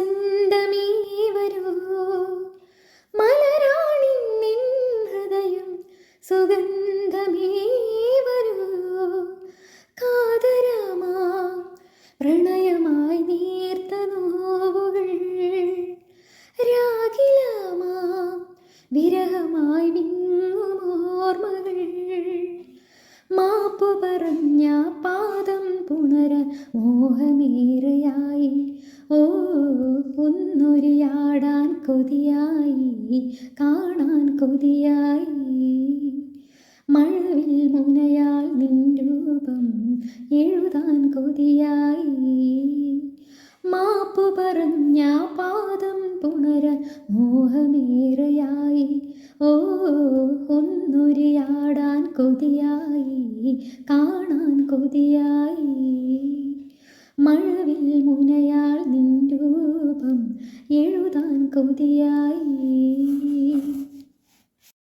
വസന്തമേ വരൂ. മലരാണി നിൻ ഹൃദയം സുഗന്ധമേ വരൂ. കാതരാമാ പ്രണയമായി നീർത്ത നോവുകൾ. രാഗിലാമാ വിരഹമായി വിങ്ങുമോർമകൾ മാപ്പു പറഞ്ഞ പാദം പുണര മോഹമേറെയായി. ഓ ഒന്നൊരിയാടാൻ കൊതിയായി കാണാൻ കൊതിയായി. മഴവിൽ മുനയാൽ നിൻ രൂപം എഴുതാൻ കൊതിയായി. മാപ്പു പറഞ്ഞ പാദം പുണരാൻ മോഹമേറെയായി. ഓ ഒന്നൊരിയാടാൻ കൊതിയായി കാണാൻ കൊതിയായി. മഴവിൽ മുനയാൽ എഴുതാൻ കൊതിയായി.